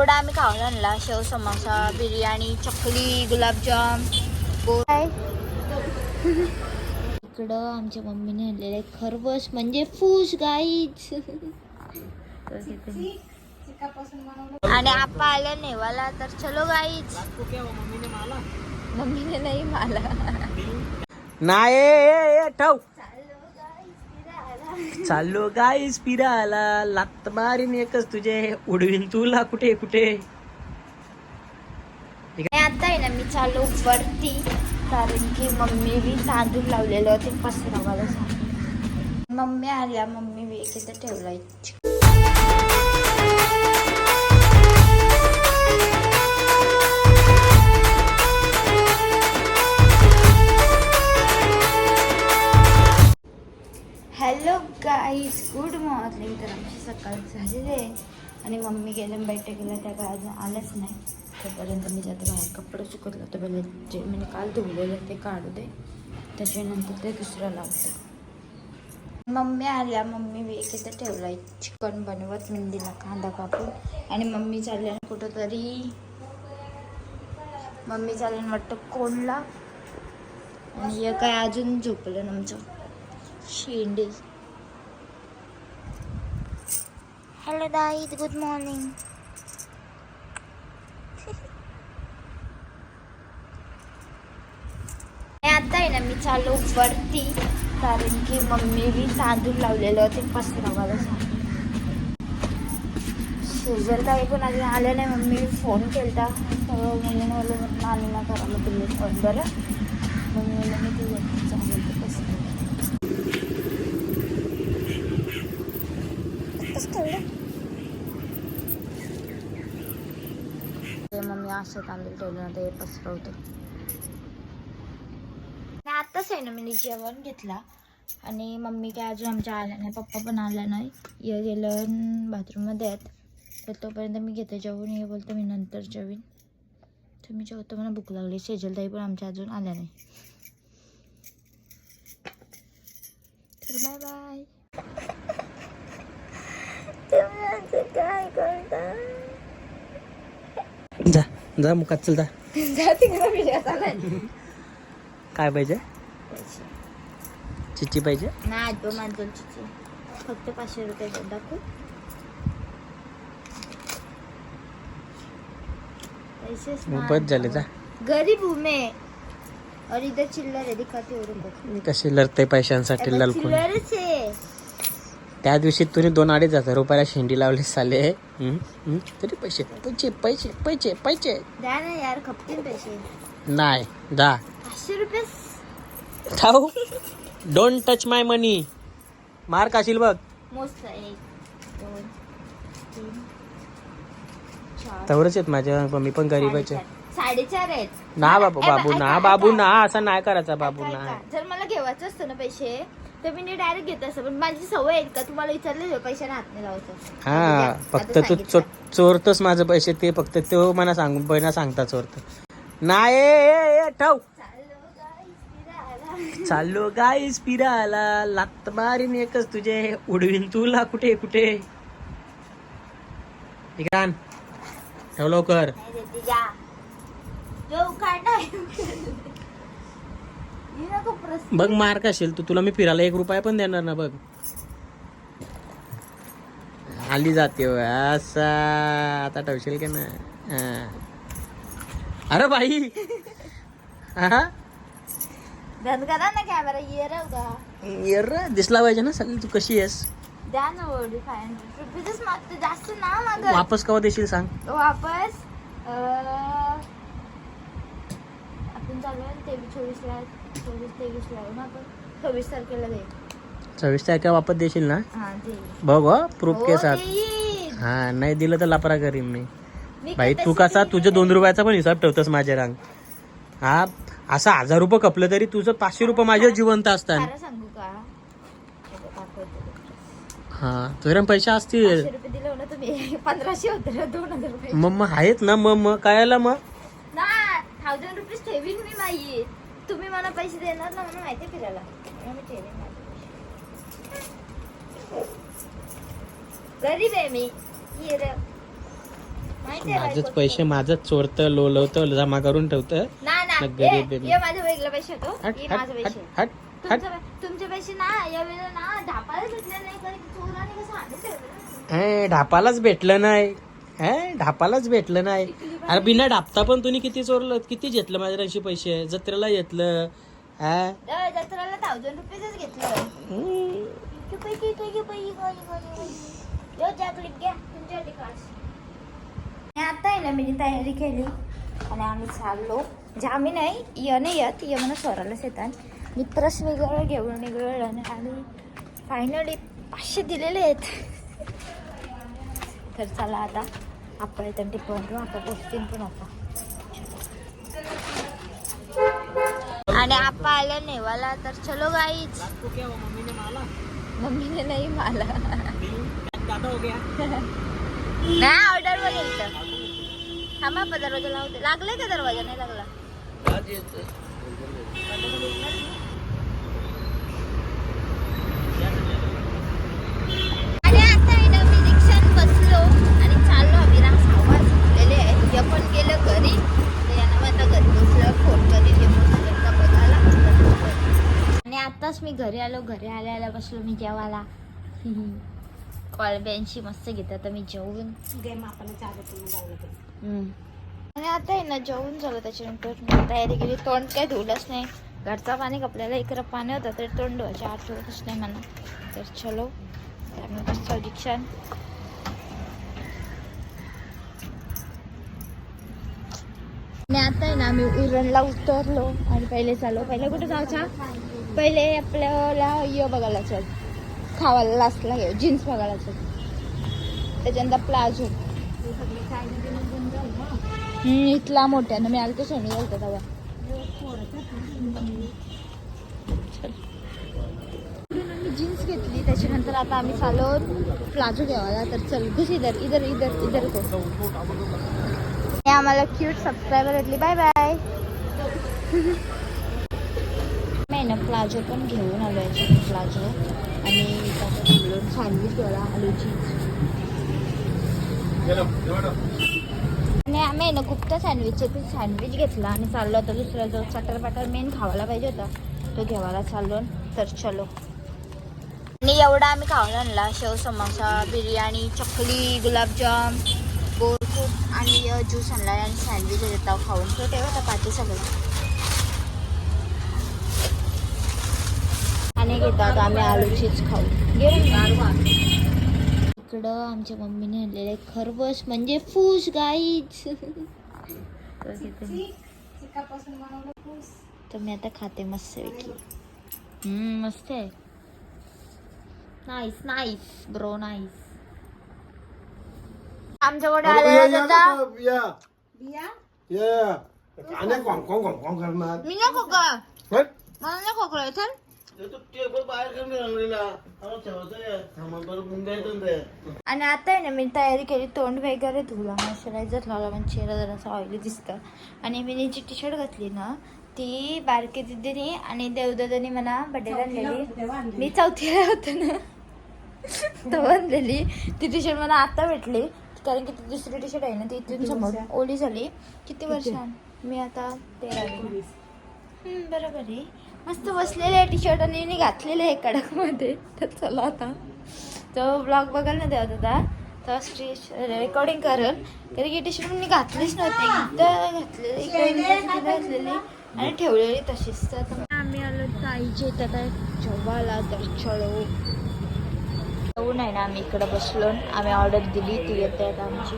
एवढा आम्ही खाऊन आणला. शेव समोसा बिर्याणी चकली गुलाबजाम. काय? इकडं आमच्या मम्मीने आणलेले खरबस म्हणजे फूस गाईच आणि आपा आल्या नेवाला तर चलो गाईच मम्मीने नाही मला. नाही ए, ए, ठेव. चाललो गाईस फिरायला लात मारीन एकच तुझे. उडवीन तुला कुठे कुठे? आता आहे ना मी चालू वरती. कारण की मम्मी बी तांदूळ लावलेलं होते पसरवायला मम्मी आल्या मम्मी बी एक ठेवलाय. हॅलो गुड मॉर्निंग तर आमची सकाळ झालेली आहे. आणि मम्मी गेल्या बैठकीला. त्या काय अजून आल्याच नाही. तोपर्यंत मी जाते बाहेर. कपडे सुकतलं होतं. पहिले जे मी काल धुवलेलं ते काढू दे. त्याच्यानंतर ते दुसरं लावतं मम्मी आल्या. मम्मी मी एक इथं ठेवलाय. चिकन बनवत मेहंदीला कांदा कापून. आणि मम्मी चालल्या कुठंतरी मम्मी चालल्या वाटतं कोणला. आणि हे काय अजून झोपलं ना आमचं. शेंडी. हॅलो दाईद गुड मॉर्निंग आता आहे ना मी चालू वरती कारण की मम्मी बी तांदूळ लावलेलं होते पसरवायला शेजर काही पण अजून आलं नाही मम्मी फोन केलता. तर मम्मी मला नानीला करायला दिले फोन बरं. मग मी ती वरती चालू मी असं तांदूळ ठेवलं ना ते पसरवतो आणि आताच आहे ना मी जेवण घेतला. आणि मम्मी काय अजून आमच्या आल्या नाही पप्पा पण आला नाही. ये गेलं बाथरूममध्ये आहेत. तर तोपर्यंत मी घेते जेवून हे बोलतो मी नंतर जेवीन. तर मी जेवतो मला भूक लागली शेजलताई पण आमच्या अजून आल्या नाही. तर बाय बाय काय करता? जा. जा मुखात चल जा. काय पाहिजे? चिच्ची पाहिजे? नाही आजो मांजोलची फक्त पाचशे रुपये द्या. दाखवू. पैसेच मग नाही. बस झाले जा. गरीब हूं मैं और इधर चिल्लर है दिखाती हूँ कशी लढते पैशांसाठी ललकून. चिल्लरच आहे. त्या दिवशी तुम्ही दोन अडीच हजार रुपयाला शेंडी लावली साले. तरी पैसे पैसे पैसे पैसे पैसे. द्या ना यार खपतील पैसे. नाही जा पाचशे रुपये ठाऊ डोंट टच माय मनी मार काशील बघ. मोजत एक दोन तीन चार. तेवढंच आहेत माझ्या मी पण गरीबाचे साडेचार. आहेत. ना बाबू बाबू ना. बाबू ना असं नाही करायचा बाबू ना. जर मला घेवायचं असतं ना पैसे तर मी डायरेक्ट घेत असं पण माझी सवय आहे का तुम्हाला विचारले पैशाने हात नाही हा फक्त तू. चो- चोरतोस माझं पैसे ते फक्त तो मला सांगून पहिला सांगता चोरत. नाही ठेव. चाललो गाईस फिरायला लात मारीन एकच तुझे. उडवीन तुला कुठे कुठे? इकडे आण. ठेव लवकर नाही देते, जा. जो उखाडा आहे, ही नको प्रश्न. बघ मार काशील तू. तुला मी फिरायला एक रुपया पण देणार ना बघ. आली जाते. असा. आता ठेवशील का ना. अरे बाई. हा? ना कॅमेरा. यर दिसला पाहिजे ना सगळी. तू कशी आहेस? द्या ना ओढी फाय हंड्रेड रुपीजच मागते जास्त ना मागत. वापस कवा देशील सांग? वापस आपण चालू आहे तेवीस चोवीसला. चोवीस आपण? सव्वीस तारखेला दे. सव्वीस तारखेला वापस देशील ना? हा बघ हो प्रूफ हो, के साथ देईन. हा नाही दिलं तर लापरा करीन मी. मी भाई तू कसा? देईन तुझे नाही. दोन रुपयाचा पण हिसाब ठेवतोस माझ्या रांग. हा असा हजार रुपये कपलं तरी तुझं पाचशे रुपये माझ्या जिवंत असतात. खरं सांगू का? हे बघ, दाखवते. हा तुझ्या पैसे असतील. पाचशे रुपये दिले हो ना तुम्ही पंधराशे होते ना दोन हजार रुपये. मग मग आहेत ना मग मग काय आला मग? ना थाउजंड रुपीज ठेवीन मी माई तुम्ही मला पैसे देणार ना मला माहिती फिरायला. म्हणून. गरीब आहे मी. माझेच. पैसे माझंच चोरतं लोलवतं जमा करून ठेवतं. गरीब आहे माझ्या वेगळे पैसे माझे पैसे. तुमचे पैसे ना ना ढापाला भेटले नाही चोराने कसं ढापालाच भेटलं नाही. ढापालाच भेटलं नाही. अरे बिना डापता पण तुम्ही किती चोरलं किती घेतलं माझ्याशी पैसे? जत्रेला घेतलं हा? जत्राला थाउजंड रुपीजच घेतलं. आता आहे ना मी तयारी केली. आणि आम्ही चाललो. जे आम्ही नाही य नाही येत. य म्हणून स्वरालाच येतात. मित्रच वेगळं घेऊन वेगळं आणि फायनली पाचशे दिलेले आहेत. तर चला आता. आपण येतात टिपवून आता पोचतील आणि आपा आल्या नेवाला तर चलो गाईच मम्मीने नाही मला. नाही ऑर्डर वगैरे तर. थांबा दरवाजा लावते. लागले का दरवाजा? नाही लागला आणि आता आहे ना मी रिक्षात बसलो आणि चाललो आम्ही राम सावर झोपलेले आहेत हे पण गेलं घरी तर यांना मग आता घरी बसलं फोन कधी ते बसलं का बघायला मी घरी आलो घरी आल्या आल्या बसलो मी जेवायला. कॉलब्यांशी मस्त घेतात आता मी जेवून. हम्म. आणि आता आहे ना जेवून झालं त्याच्यानंतर. मी तयारी केली. तोंड काय धुलंच नाही. घरचा पाणी कपल्याला इकडं पाणी होतं तर तोंड धुवायची आठवतच नाही मला. तर चलो. तर रिक्षात आणि आता आहे ना आम्ही उरणला उतरलो. आणि पहिले चालू पहिले कुठे जायचा पहिले आपल्याला यो बघायला चल. खावायला लास्टला घेऊ जीन्स बघायला चल. त्याच्यानंतर प्लाझो. हम्म, इथला मोठ्यानं मी आलतो सोनी घालतो तेव्हा. जीन्स घेतली. त्याच्यानंतर आता आम्ही चाललो प्लाझो घ्यावाला तर चल घुस इधर इधर इधर इधर को आम्हाला क्यूट सबस्क्रायबर भेटली. बाय बाय ना प्लाझो पण घेऊन आलो याच्यात प्लाझो. आणि सँडविच घ्यायला आलूची आणि आम्ही आहे ना गुप्ता सँडविचचे ते सँडविच घेतला आणि चाललो होता दुसरा जो चटर पटर मेन खावायला पाहिजे होता तो घेवायला चाललो तर चलो. आणि एवढा आम्ही खाऊन आणला शेव समोसा बिर्याणी चकली गुलाबजाम बोरकूट आणि ज्यूस आणला आणि सँडविच देता खाऊन. तो ठेवता पाठी सगळं. आणि घेतात आम्ही आलूचीच खाऊ. इकडं आमच्या मम्मीने आणलेले खरबस म्हणजे फूस गाईच तर मी आता खाते मस्त पैकी. मस्त आहे. नाईस नाईस ब्रो नाईस आमच्याकडे या आलेला या होता या या आणि कोण कोण आणि आता आहे ना मी तयारी केली तोंड वगैरे धुला मॉइश्चरायझर लावला म्हणजे चेहरा जरासा ऑइली दिसतं आणि मी जी टी शर्ट घातली ना ती बारकी दिदीने आणि देवदादानी मला बड्डेला आणलेली. मी चौथीला होते ना. तेव्हा आणलेली. ती टी शर्ट मला आता भेटली. कारण की ती दुसरी टी शर्ट आहे ना ती इथून समोर ओली झाली. किती वर्षां मी आता हम्म, बरोबर आहे. मस्त बसलेले आहे टी शर्ट आणि मी घातलेले आहे कडकमध्ये. तर चला आता. तो ब्लॉग बघायला नाही देत होता तर स्ट्री रेकॉर्डिंग करेल. कारण की टी शर्ट मी घातलीच नव्हती. एकदा घातलेली इकडे घातलेली आणि ठेवलेली तशीच. तर आम्ही आलो ताईचे तर आता जेवायला तर चलो. जाऊ नाही ना आम्ही इकडं बसलो. आम्ही ऑर्डर दिली ती येते आता आमची.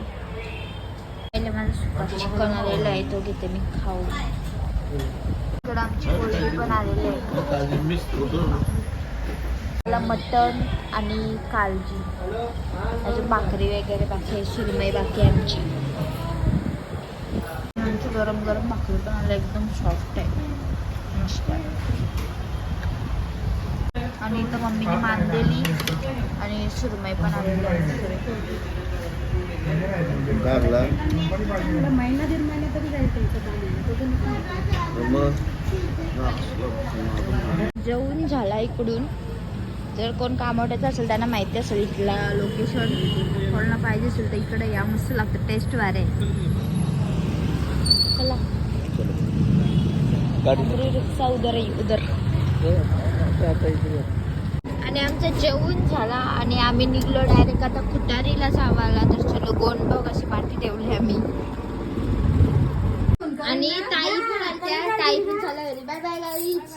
पहिले माझं सुका चिकन आलेलं आहे तो घेते मी खाऊ. इकडं आमची पोळी पण आलेली आहे. मला मटण आणि कालजी. अजून भाकरी वगैरे बाकी आहे सुरमई बाकी आहे आमची. आमची गरम गरम भाकरी पण आलं एकदम सॉफ्ट आहे. मस्त आहे. आणि इथं मम्मीने मांदेली आणि सुरमई पण आलेली आहे. लागला मग जेवून झाला इकडून. जर कोण कामवट्याचं असेल त्यांना माहिती असेल इथला लोकेशन कोणाला पाहिजे असेल तर इकडे या मस्त लागतं. टेस्ट वारे चला. रिक्षा उदर उदर आणि आमचं जेवून झाला आणि आम्ही निघलो डायरेक्ट आता खुटारीला जावाला तर चलो गोंडबग अशी पाठी ठेवली आम्ही. आणि ताई पण आलत्या. ताई पण झाला घरी. बाय बाय गाईच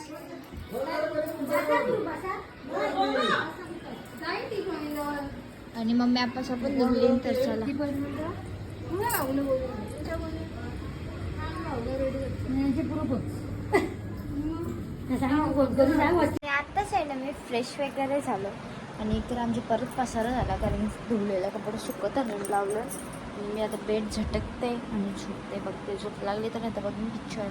आणि मम्मी आपास पण निघली तर चला. आत्ताच आहे ना मी फ्रेश वगैरे झालो. आणि इकडे आमची परत पसारा झाला कारण धुवलेला कपडे सुकत आणून लावलं. मी आता पेट झटकते आणि झोपते. बघते झोप लागली तर नाही तर बघ मी पिक्चर.